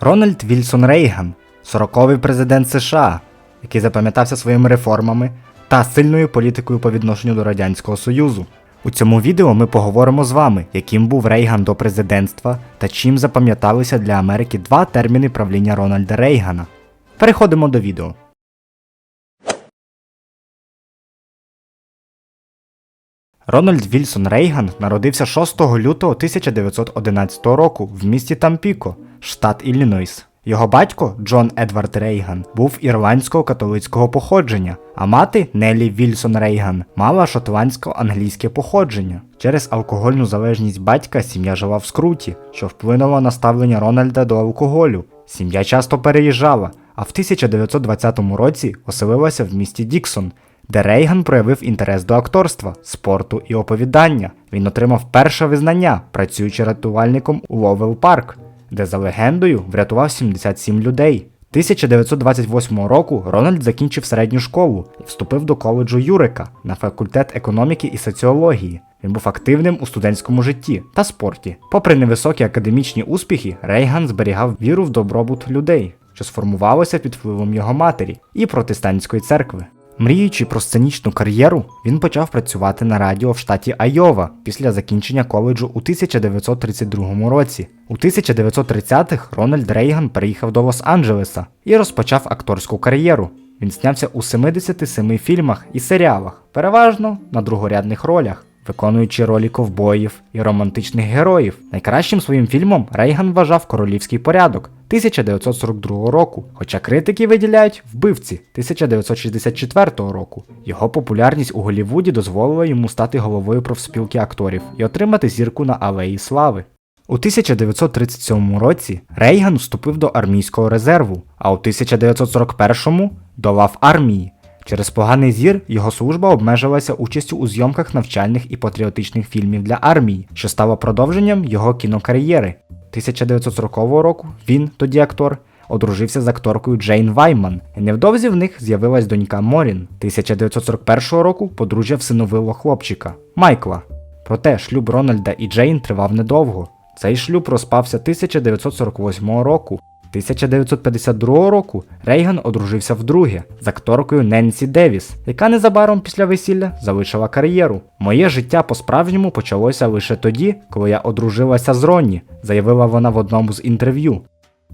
Рональд Вільсон Рейган, 40-й президент США, який запам'ятався своїми реформами та сильною політикою по відношенню до Радянського Союзу. У цьому відео ми поговоримо з вами, яким був Рейган до президентства та чим запам'яталися для Америки два терміни правління Рональда Рейгана. Переходимо до відео. Рональд Вільсон Рейган народився 6 лютого 1911 року в місті Тампіко, штат Іллінойс. Його батько Джон Едвард Рейган був ірландського католицького походження, а мати Нелі Вільсон Рейган мала шотландсько-англійське походження. Через алкогольну залежність батька сім'я жила в скруті, що вплинуло на ставлення Рональда до алкоголю. Сім'я часто переїжджала, а в 1920 році оселилася в місті Діксон, де Рейган проявив інтерес до акторства, спорту і оповідання. Він отримав перше визнання, працюючи рятувальником у Ловел Парк, де за легендою врятував 77 людей. 1928 року Рональд закінчив середню школу і вступив до коледжу Юрика на факультет економіки і соціології. Він був активним у студентському житті та спорті. Попри невисокі академічні успіхи, Рейган зберігав віру в добробут людей, що сформувалося під впливом його матері і протестантської церкви. Мріючи про сценічну кар'єру, він почав працювати на радіо в штаті Айова після закінчення коледжу у 1932 році. У 1930-х Рональд Рейган переїхав до Лос-Анджелеса і розпочав акторську кар'єру. Він знявся у 77 фільмах і серіалах, переважно на другорядних ролях, виконуючи ролі ковбоїв і романтичних героїв. Найкращим своїм фільмом Рейган вважав Королівський порядок 1942 року, хоча критики виділяють вбивці 1964 року. Його популярність у Голлівуді дозволила йому стати головою профспілки акторів і отримати зірку на Алеї Слави. У 1937 році Рейган вступив до армійського резерву, а у 1941 до лав армії. Через поганий зір його служба обмежилася участю у зйомках навчальних і патріотичних фільмів для армії, що стало продовженням його кінокар'єри. 1940 року він, тоді актор, одружився з акторкою Джейн Вайман, і невдовзі в них з'явилась донька Морін. 1941 року подружжя всиновило хлопчика Майкла. Проте шлюб Рональда і Джейн тривав недовго. Цей шлюб розпався 1948 року. 1952 року Рейган одружився вдруге з акторкою Ненсі Девіс, яка незабаром після весілля залишила кар'єру. Моє життя по-справжньому почалося лише тоді, коли я одружилася з Ронні, заявила вона в одному з інтерв'ю.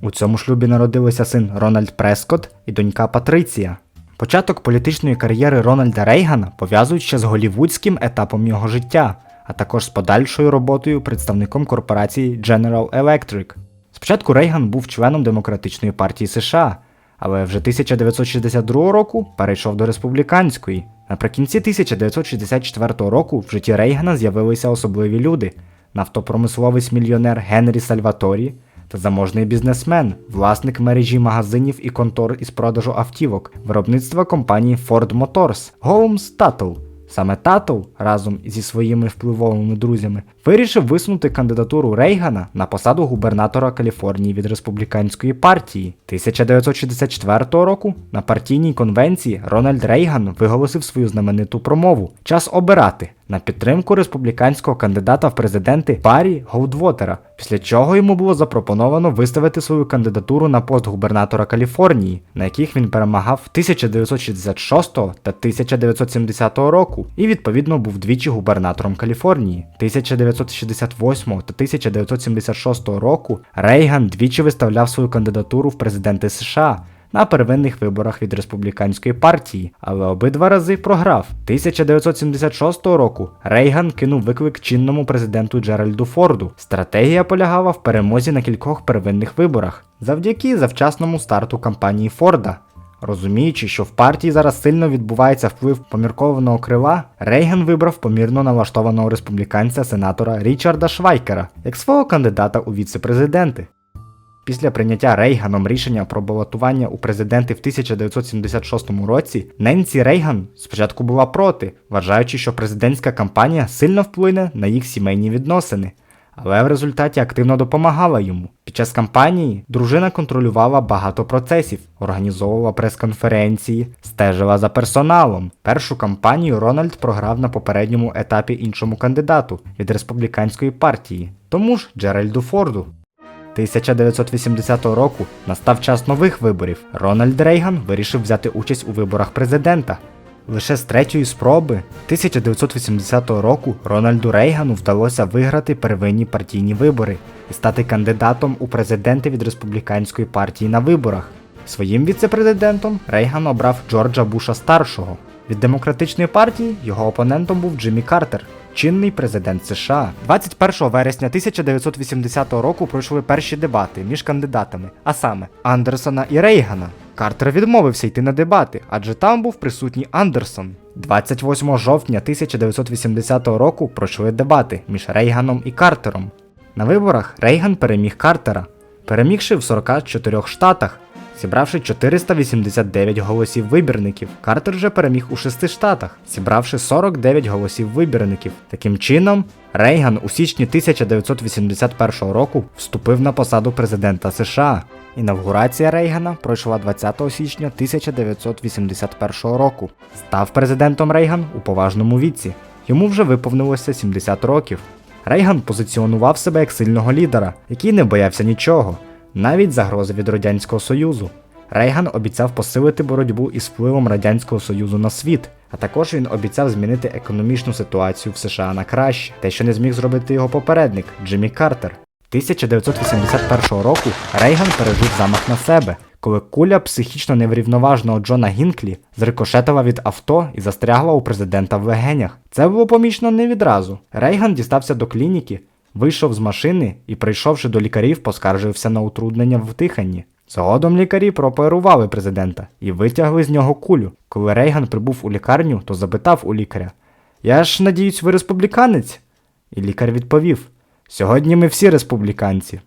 У цьому шлюбі народилися син Рональд Прескотт і донька Патриція. Початок політичної кар'єри Рональда Рейгана пов'язують ще з голівудським етапом його життя, а також з подальшою роботою представником корпорації General Electric. Спочатку Рейган був членом Демократичної партії США, але вже 1962 року перейшов до республіканської. Наприкінці 1964 року в житті Рейгана з'явилися особливі люди: нафтопромисловець мільйонер Генрі Сальваторі та заможний бізнесмен, власник мережі магазинів і контор із продажу автівок, виробництва компанії Ford Motors, Голмс Татл. Саме Татл разом зі своїми впливовими друзями вирішив висунути кандидатуру Рейгана на посаду губернатора Каліфорнії від республіканської партії. 1964 року на партійній конвенції Рональд Рейган виголосив свою знамениту промову Час обирати на підтримку республіканського кандидата в президенти Баррі Голдвотера, після чого йому було запропоновано виставити свою кандидатуру на пост губернатора Каліфорнії, на яких він перемагав 1966 та 1970 року, і відповідно був двічі губернатором Каліфорнії. 1968 та 1976 року Рейган двічі виставляв свою кандидатуру в президенти США. На первинних виборах від республіканської партії, але обидва рази програв. 1976 року Рейган кинув виклик чинному президенту Джеральду Форду. Стратегія полягала в перемозі на кількох первинних виборах завдяки завчасному старту кампанії Форда. Розуміючи, що в партії зараз сильно відбувається вплив поміркованого крила, Рейган вибрав помірно налаштованого республіканця сенатора Річарда Швайкера як свого кандидата у віце-президенти. Після прийняття Рейганом рішення про балотування у президенти в 1976 році, Ненсі Рейган спочатку була проти, вважаючи, що президентська кампанія сильно вплине на їх сімейні відносини. Але в результаті активно допомагала йому. Під час кампанії дружина контролювала багато процесів, організовувала прес-конференції, стежила за персоналом. Першу кампанію Рональд програв на попередньому етапі іншому кандидату від республіканської партії, тому ж Джеральду Форду. 1980 року настав час нових виборів. Рональд Рейган вирішив взяти участь у виборах президента. Лише з третьої спроби 1980 року Рональду Рейгану вдалося виграти первинні партійні вибори і стати кандидатом у президенти від республіканської партії на виборах. Своїм віцепрезидентом Рейган обрав Джорджа Буша старшого. Від демократичної партії його опонентом був Джиммі Картер, чинний президент США. 21 вересня 1980 року пройшли перші дебати між кандидатами, а саме Андерсона і Рейгана. Картер відмовився йти на дебати, адже там був присутній Андерсон. 28 жовтня 1980 року пройшли дебати між Рейганом і Картером. На виборах Рейган переміг Картера, перемігши в 44 штатах, зібравши 489 голосів вибірників. Картер же переміг у 6 штатах, зібравши 49 голосів вибірників. Таким чином, Рейган у січні 1981 року вступив на посаду президента США. Інавгурація Рейгана пройшла 20 січня 1981 року. Став президентом Рейган у поважному віці. Йому вже виповнилося 70 років. Рейган позиціонував себе як сильного лідера, який не боявся нічого, навіть загрози від Радянського Союзу. Рейган обіцяв посилити боротьбу із впливом Радянського Союзу на світ, а також він обіцяв змінити економічну ситуацію в США на краще, те, що не зміг зробити його попередник Джиммі Картер. 1981 року Рейган пережив замах на себе, коли куля психічно неврівноважного Джона Гінклі зрикошетила від авто і застрягла у президента в легенях. Це було помічно не відразу. Рейган дістався до клініки, вийшов з машини і, прийшовши до лікарів, поскаржився на утруднення в диханні. Згодом лікарі прооперували президента і витягли з нього кулю. Коли Рейган прибув у лікарню, то запитав у лікаря: Я ж надіюсь, ви республіканець? І лікар відповів: Сьогодні ми всі республіканці.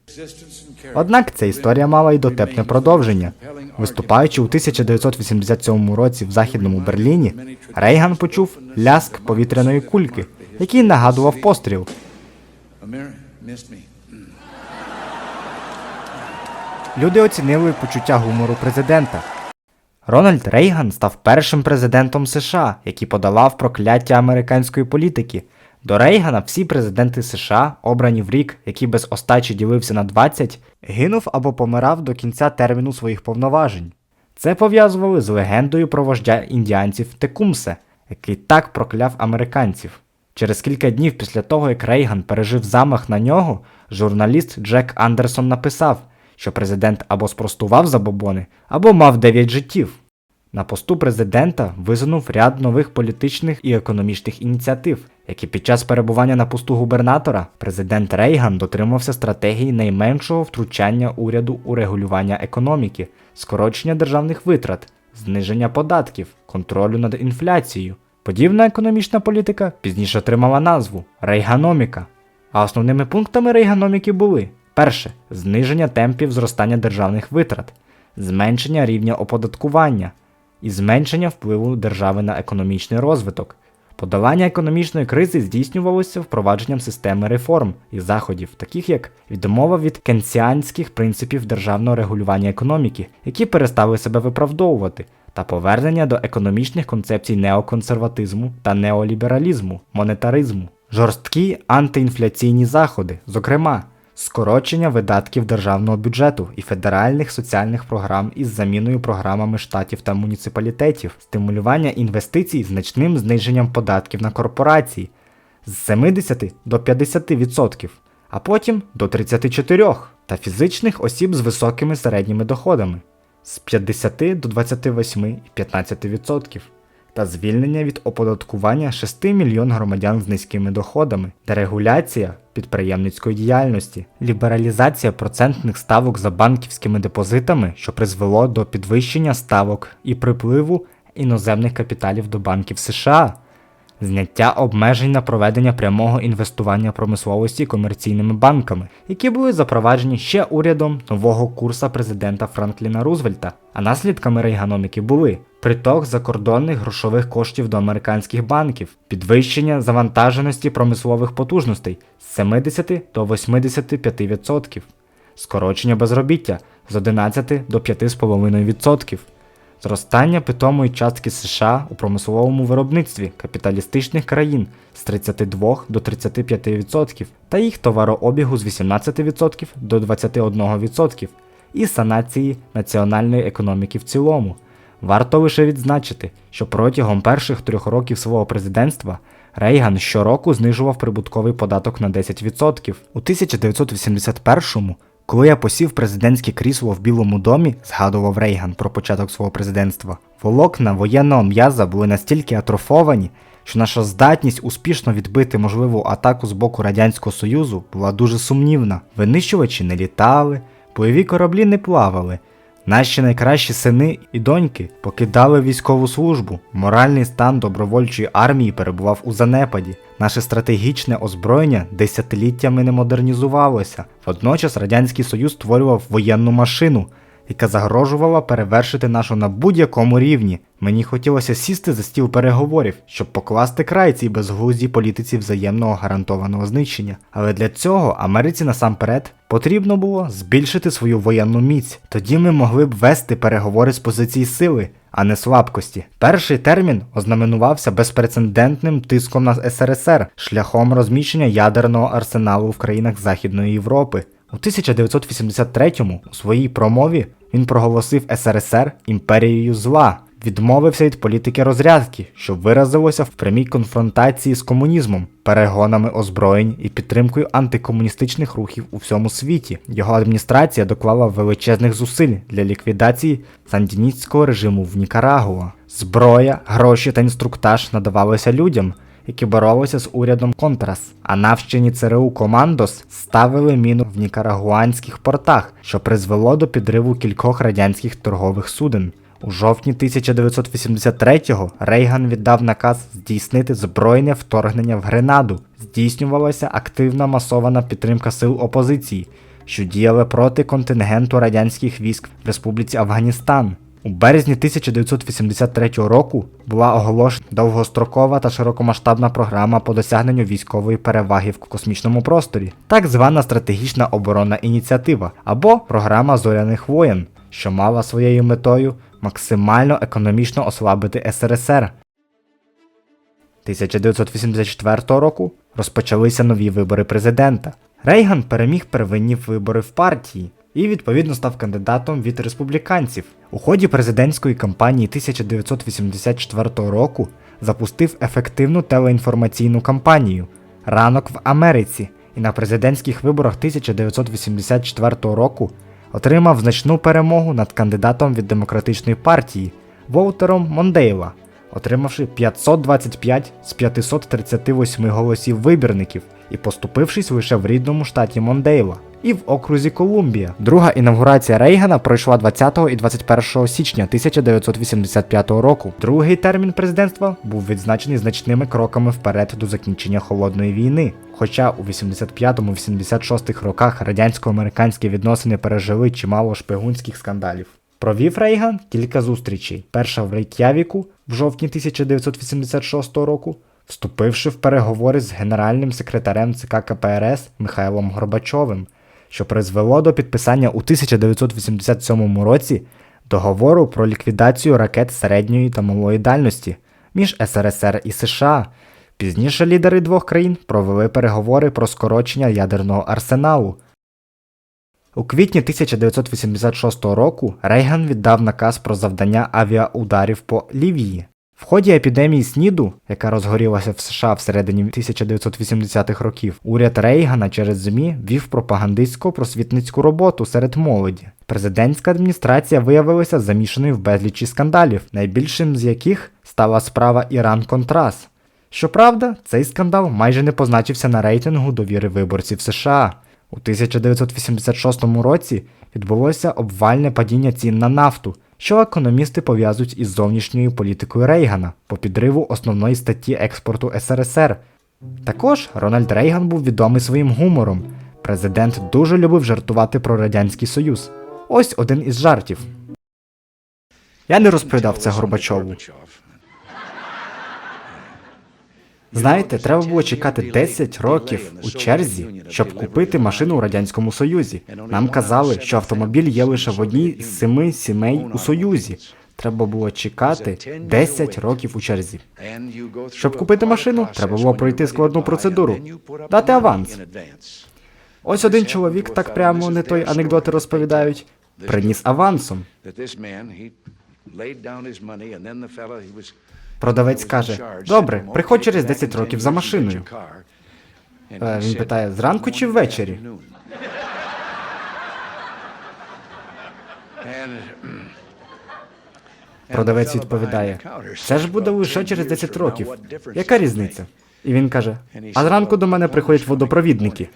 Однак ця історія мала й дотепне продовження. Виступаючи у 1987 році в західному Берліні, Рейган почув ляск повітряної кульки, який нагадував постріл. Люди оцінили почуття гумору президента. Рональд Рейган став першим президентом США, який подолав прокляття американської політики. До Рейгана всі президенти США, обрані в рік, який без остачі ділився на 20, гинув або помирав до кінця терміну своїх повноважень. Це пов'язували з легендою про вождя індіанців Текумсе, який так прокляв американців. Через кілька днів після того, як Рейган пережив замах на нього, журналіст Джек Андерсон написав, що президент або спростував забобони, або мав 9 життів. На посту президента висунув ряд нових політичних і економічних ініціатив, які під час перебування на посту губернатора президент Рейган дотримався стратегії найменшого втручання уряду у регулювання економіки, скорочення державних витрат, зниження податків, контролю над інфляцією. Подібна економічна політика пізніше отримала назву Рейганоміка. А основними пунктами рейганоміки були: перше зниження темпів зростання державних витрат, зменшення рівня оподаткування і зменшення впливу держави на економічний розвиток. Подолання економічної кризи здійснювалося впровадженням системи реформ і заходів, таких як відмова від кенсіанських принципів державного регулювання економіки, які перестали себе виправдовувати, та повернення до економічних концепцій неоконсерватизму та неолібералізму, монетаризму, жорсткі антиінфляційні заходи, зокрема скорочення видатків державного бюджету і федеральних соціальних програм із заміною програмами штатів та муніципалітетів, стимулювання інвестицій значним зниженням податків на корпорації з 70 до 50%, а потім до 34% та фізичних осіб з високими середніми доходами з 50 до 28 і 15% та звільнення від оподаткування 6 мільйон громадян з низькими доходами, дерегуляція підприємницької діяльності, лібералізація процентних ставок за банківськими депозитами, що призвело до підвищення ставок і припливу іноземних капіталів до банків США. Зняття обмежень на проведення прямого інвестування промисловості комерційними банками, які були запроваджені ще урядом нового курса президента Франкліна Рузвельта, а наслідками рейганоміки були приток закордонних грошових коштів до американських банків, підвищення завантаженості промислових потужностей з 70 до 85%, скорочення безробіття з 11 до 5,5%, зростання питомої частки США у промисловому виробництві капіталістичних країн з 32 до 35% та їх товарообігу з 18% до 21% і санації національної економіки в цілому. Варто лише відзначити, що протягом перших трьох років свого президентства Рейган щороку знижував прибутковий податок на 10%. У 1981-му, коли я посів президентське крісло в Білому домі, згадував Рейган про початок свого президентства, волокна воєнного м'яза були настільки атрофовані, що наша здатність успішно відбити можливу атаку з боку Радянського Союзу була дуже сумнівна. Винищувачі не літали, бойові кораблі не плавали. Наші найкращі сини і доньки покидали військову службу. Моральний стан добровольчої армії перебував у занепаді. Наше стратегічне озброєння десятиліттями не модернізувалося. Водночас Радянський Союз створював воєнну машину, яка загрожувала перевершити нашу на будь-якому рівні. Мені хотілося сісти за стіл переговорів, щоб покласти край цій безглуздій політиці взаємного гарантованого знищення. Але для цього Америці насамперед потрібно було збільшити свою воєнну міць. Тоді ми могли б вести переговори з позиції сили, а не слабкості. Перший термін ознаменувався безпрецедентним тиском на СРСР шляхом розміщення ядерного арсеналу в країнах Західної Європи. У 1983-му у своїй промові він проголосив СРСР імперією зла, відмовився від політики розрядки, що виразилося в прямій конфронтації з комунізмом, перегонами озброєнь і підтримкою антикомуністичних рухів у всьому світі. Його адміністрація доклала величезних зусиль для ліквідації сандіністського режиму в Нікарагуа. Зброя, гроші та інструктаж надавалися людям, які боролися з урядом Контрас, а навчені ЦРУ Командос ставили міну в нікарагуанських портах, що призвело до підриву кількох радянських торгових суден. У жовтні 1983-го Рейган віддав наказ здійснити збройне вторгнення в Гренаду. Здійснювалася активна масована підтримка сил опозиції, що діяли проти контингенту радянських військ в Республіці Афганістан. У березні 1983 року була оголошена довгострокова та широкомасштабна програма по досягненню військової переваги в космічному просторі, так звана стратегічна оборонна ініціатива або програма зоряних воєн, що мала своєю метою максимально економічно ослабити СРСР. 1984 року розпочалися нові вибори президента. Рейган переміг первинні вибори в партії і відповідно став кандидатом від республіканців. У ході президентської кампанії 1984 року запустив ефективну телеінформаційну кампанію Ранок в Америці і на президентських виборах 1984 року отримав значну перемогу над кандидатом від демократичної партії Волтером Мондейла, отримавши 525 з 538 голосів вибірників і поступившись лише в рідному штаті Мондейла і в окрузі Колумбія. Друга інавгурація Рейгана пройшла 20 і 21 січня 1985 року. Другий термін президентства був відзначений значними кроками вперед до закінчення холодної війни. Хоча у 85-86 роках радянсько-американські відносини пережили чимало шпигунських скандалів. Провів Рейган кілька зустрічей. Перша в Рейк'явіку в жовтні 1986 року, вступивши в переговори з генеральним секретарем ЦК КПРС Михайлом Горбачовим, що призвело до підписання у 1987 році договору про ліквідацію ракет середньої та малої дальності між СРСР і США. Пізніше лідери двох країн провели переговори про скорочення ядерного арсеналу. У квітні 1986 року Рейган віддав наказ про завдання авіаударів по Лівії. В ході епідемії СНІДу, яка розгорілася в США всередині 1980-х років, уряд Рейгана через ЗМІ вів пропагандистсько просвітницьку роботу серед молоді. Президентська адміністрація виявилася замішаною в безлічі скандалів, найбільшим з яких стала справа Іран Контрас. Щоправда, цей скандал майже не позначився на рейтингу довіри виборців США. У 1986 році відбулося обвальне падіння цін на нафту, що економісти пов'язують із зовнішньою політикою Рейгана по підриву основної статті експорту СРСР. Також Рональд Рейган був відомий своїм гумором. Президент дуже любив жартувати про Радянський Союз. Ось один із жартів. Я не розповідав це Горбачову. Знаєте, треба було чекати 10 років у черзі, щоб купити машину у радянському союзі. Нам казали, що автомобіль є лише в одній з семи сімей у союзі. треба було чекати 10 років у черзі. Щоб купити машину, треба було пройти складну процедуру. Дати аванс. Ось один чоловік так прямо не той анекдоти розповідають. Приніс авансом. Продавець каже: Добре, приходь через 10 років за машиною. Е, Він питає: зранку чи ввечері? Продавець відповідає: Це ж буде лише через 10 років. Яка різниця? І він каже: А зранку до мене приходять водопровідники.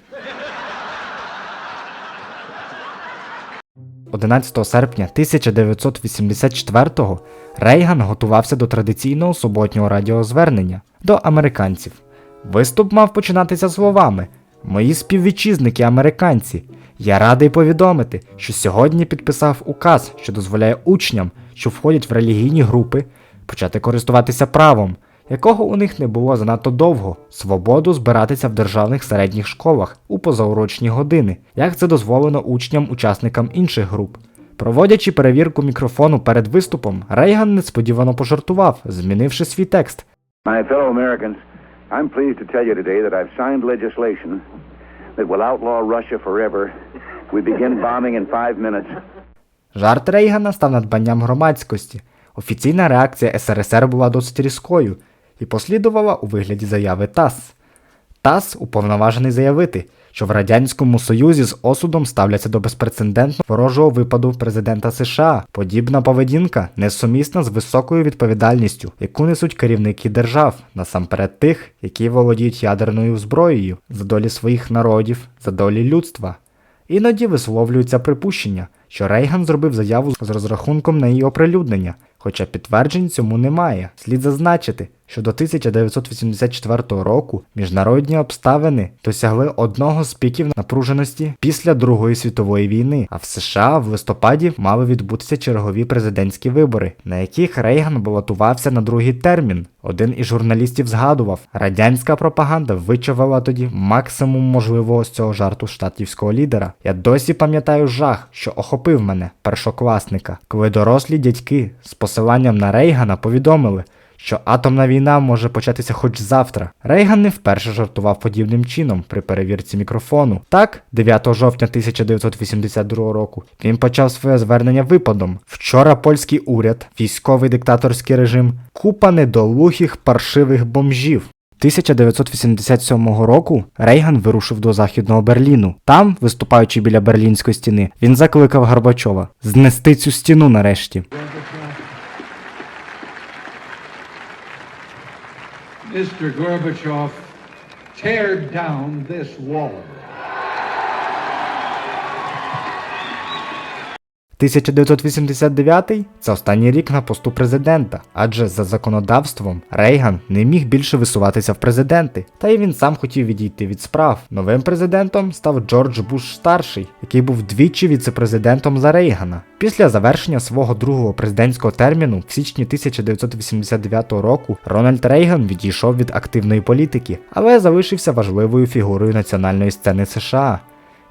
11 серпня 1984-го Рейган готувався до традиційного суботнього радіозвернення до американців. Виступ мав починатися словами: Мої співвітчизники американці. Я радий повідомити, що сьогодні підписав указ, що дозволяє учням, що входять в релігійні групи, почати користуватися правом, якого у них не було занадто довго, свободу збиратися в державних середніх школах у позаурочні години, як це дозволено учням-учасникам інших груп. Проводячи перевірку мікрофону перед виступом, Рейган несподівано пожартував, змінивши свій текст. My fellow Americans, I'm pleased to tell you today that I've signed legislation that will outlaw Russia forever. We begin bombing in five minutes. Жарт Рейгана став надбанням громадськості. Офіційна реакція СРСР була досить різкою і послідувала у вигляді заяви ТАСС. ТАСС уповноважений заявити, що в Радянському Союзі з осудом ставляться до безпрецедентного ворожого випаду президента США. Подібна поведінка несумісна з високою відповідальністю, яку несуть керівники держав, насамперед тих, які володіють ядерною зброєю, за долі своїх народів, за долі людства. Іноді висловлюються припущення, що Рейган зробив заяву з розрахунком на її оприлюднення, хоча підтверджень цьому немає. Слід зазначити, що до 1984 року міжнародні обставини досягли одного з піків напруженості після Другої світової війни, а в США в листопаді мали відбутися чергові президентські вибори, на яких Рейган балотувався на другий термін. Один із журналістів згадував, радянська пропаганда вичавила тоді максимум можливого з цього жарту штатівського лідера. Я досі пам'ятаю жах, що охопив мене, першокласника, коли дорослі дядьки з посиланням на Рейгана повідомили, що атомна війна може початися хоч завтра. Рейган не вперше жартував подібним чином при перевірці мікрофону. Так, 9 жовтня 1982 року він почав своє звернення випадом. Вчора польський уряд, військовий диктаторський режим, купа недолухих паршивих бомжів. 1987 року Рейган вирушив до західного Берліну. Там, виступаючи біля берлінської стіни, він закликав Горбачова знести цю стіну нарешті. Mr. Gorbachev, tear down this wall. 1989 – це останній рік на посту президента, адже за законодавством Рейган не міг більше висуватися в президенти, та й він сам хотів відійти від справ. Новим президентом став Джордж Буш старший, який був двічі віцепрезидентом за Рейгана. Після завершення свого другого президентського терміну в січні 1989 року Рональд Рейган відійшов від активної політики, але залишився важливою фігурою національної сцени США.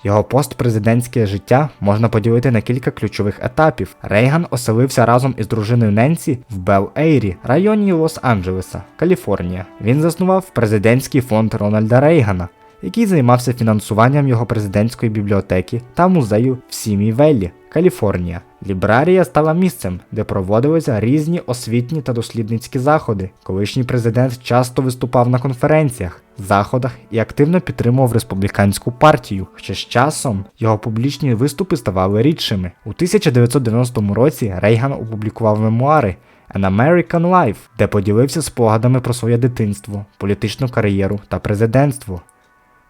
Його постпрезидентське життя можна поділити на кілька ключових етапів. Рейган оселився разом із дружиною Ненсі в Бел-Ейрі, районі Лос-Анджелеса, Каліфорнія. Він заснував президентський фонд Рональда Рейгана, який займався фінансуванням його президентської бібліотеки та музею в Сімі Веллі, Каліфорнія. Лібрарія стала місцем, де проводилися різні освітні та дослідницькі заходи. Колишній президент часто виступав на конференціях, заходах і активно підтримував республіканську партію, хоча з часом його публічні виступи ставали рідшими. У 1990 році Рейган опублікував мемуари An American Life, де поділився спогадами про своє дитинство, політичну кар'єру та президентство.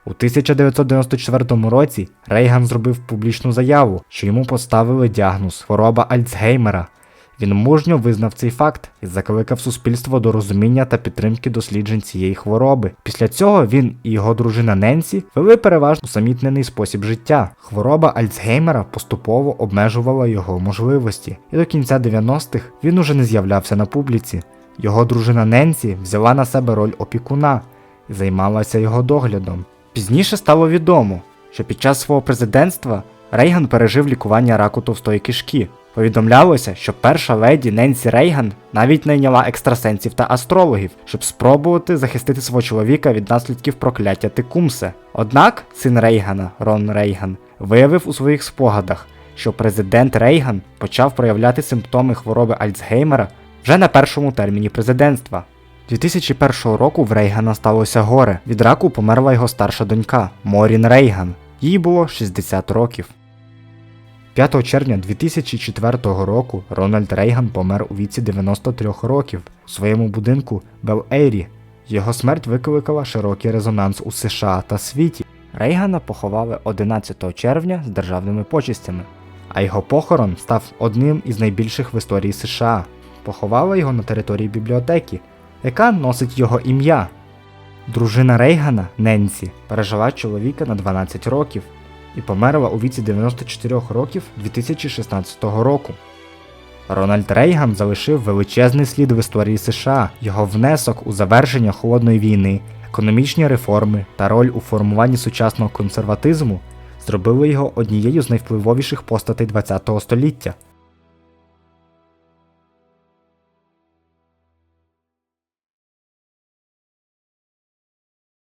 У 1994 році Рейган зробив публічну заяву, що йому поставили діагноз хвороба Альцгеймера. Він мужньо визнав цей факт і закликав суспільство до розуміння та підтримки досліджень цієї хвороби. Після цього він і його дружина Ненсі вели переважно усамітнений спосіб життя. Хвороба Альцгеймера поступово обмежувала його можливості, і до кінця 90-х він уже не з'являвся на публіці. Його дружина Ненсі взяла на себе роль опікуна і займалася його доглядом. Пізніше стало відомо, що під час свого президентства Рейган пережив лікування раку товстої кишки. Повідомлялося, що перша леді Ненсі Рейган навіть найняла екстрасенсів та астрологів, щоб спробувати захистити свого чоловіка від наслідків прокляття Текумсе. Однак син Рейгана, Рон Рейган, виявив у своїх спогадах, що президент Рейган почав проявляти симптоми хвороби Альцгеймера вже на першому терміні президентства. 2001 року в Рейгана сталося горе. Від раку померла його старша донька Морін Рейган. Їй було 60 років. 5 червня 2004 року Рональд Рейган помер у віці 93 років у своєму будинку Бел-Ейрі. Його смерть викликала широкий резонанс у США та світі. Рейгана поховали 11 червня з державними почестями, а його похорон став одним із найбільших в історії США. Поховали його на території бібліотеки, яка носить його ім'я. Дружина Рейгана Ненсі пережила чоловіка на 12 років і померла у віці 94 років 2016 року. Рональд Рейган залишив величезний слід в історії США, його внесок у завершення холодної війни, економічні реформи та роль у формуванні сучасного консерватизму зробили його однією з найвпливовіших постатей ХХ століття.